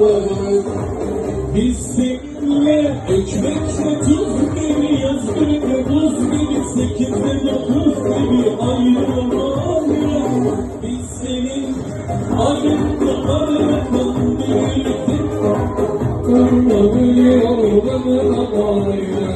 bağlarını Biz seninle ekmekle tuz gibi Yaz gibi buz gibi sekizde dokuz gibi Ayrılamayız biz senin ayrımda bağlarından Birlikte kurmalıyor bana ayrı